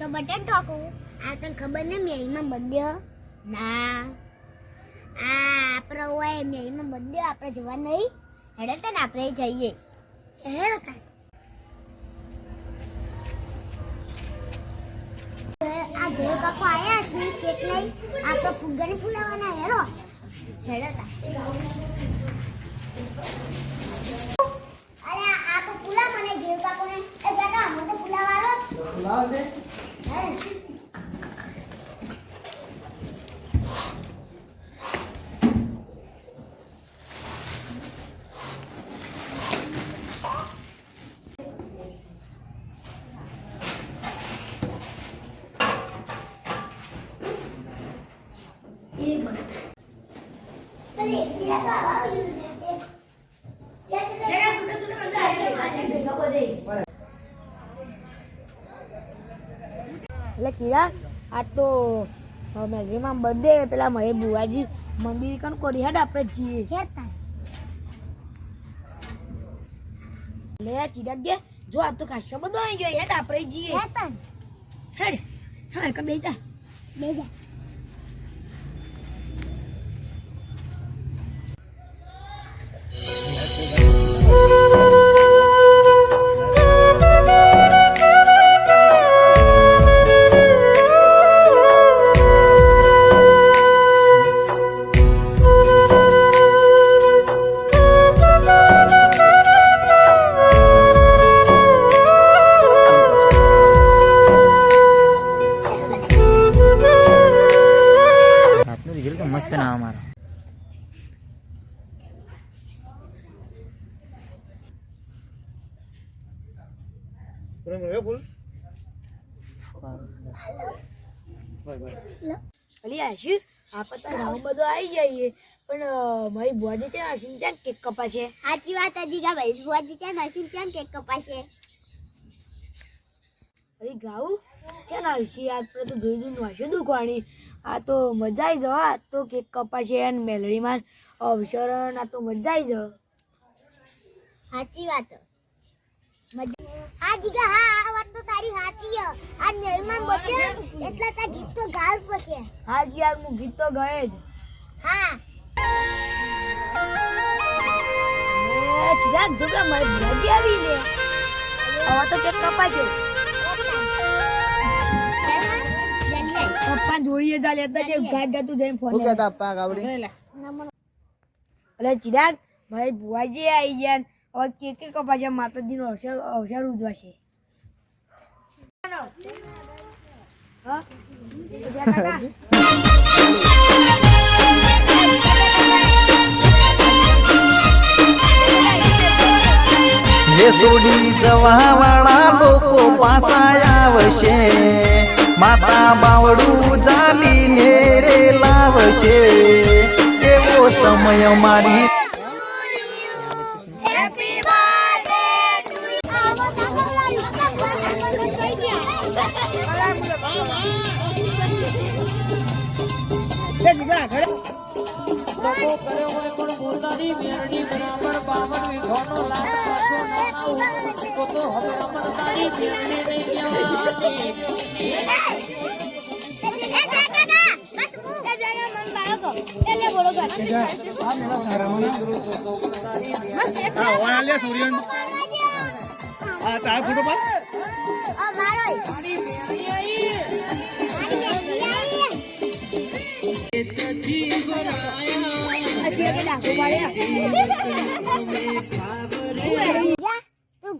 તો બટન ઠોકું. આ તને ખબર ને મેઈમાં બધે ના. આ આપણો હોય જવા નહીં. હેડે તને, આપણે જઈએ. હેડો તાન. આ જે કાકો આયા છે, કેક નહીં આપણે ફુગ્ગાને ફૂલાવાના હેરો હેડો પુલા મને જીવ કાકોને. એ બેટા મને તો પુલા વાળો હે અરે પેલા તો આવા આવ્યું ને જરા સુડે સુડે મને એટલે કીરા, આ તો મેલરીમાં બર્થડે પેલા મહે બુવાજી મંદિર કણ કરી હેડ આપણે જઈએ. લે ચિરાગ દે, જો આ તો ખાસો બધો આવી ગયો, હેડ આપણે જઈએ. હેડ, હા કે બેજા બેજા રાતનું અલી આશી આપણે તો રામ બધો આવી જઈએ પણ મારી બુવાજી છે હસીને ક્યાં કેક કપાશે. સાચી વાત હજી કા ભાઈ સુવાજી ચા નસીન ચા કેક કપાશે. અરે ગાઉ છે ને હસી આપણે તો જોઈ જોઈને વાંચી દુખવાણી આ તો મજા આવી જવા તો કેક કપાશે અને મેલડીમાં અવસરણ આ તો મજા આવી જવા. સાચી વાત. હા જીગા હા આ વાત તો તારી સાચી છે આ મહેમાન બચે એટલે તા ગીત તો ગાલ પડશે. હા જી આ હું ગીત તો ગયે જ. હા. એ ચિરાગ જો પેલા મારી આવી લે હવે તો કેક કપાશે પપ્પા જોડીએ જા લેતા જે ગાત ગાતું જઈને ફોન શું કહેતા પપ્પા ગાવડી? અલે ચિરાગ ભાઈ બુવાજી આવી ગયા હવે કેક કેક કપાશે માતાજીનો અવસર અવસર ઉજવાશે. સોડી જવા વાળા લોકો પાસા આવશે. માતા બાવડું ચાલીને રે લાવશે. એવો સમય મારી હેપી બર્થડે ટુ તું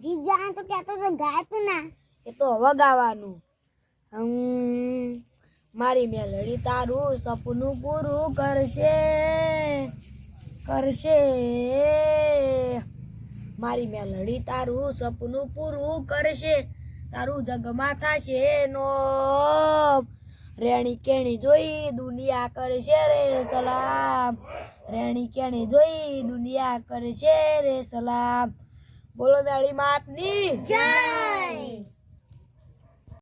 ગીત જા તો ક્યાં તો ગાય તું ના. એ તો હવે ગાવાનું. હમ, મારી મેલડી તારું સપનું પૂરું કરશે. કરશે. મારી મેલડી તારું સપનું પૂરું કરશે. તારું જગમાં થશે નો રેણી કેણી જોઈ દુનિયા કરશે રે સલામ. રેણી કેણી જોઈ દુનિયા કરશે રે સલામ. બોલો મેળી માતની. જય!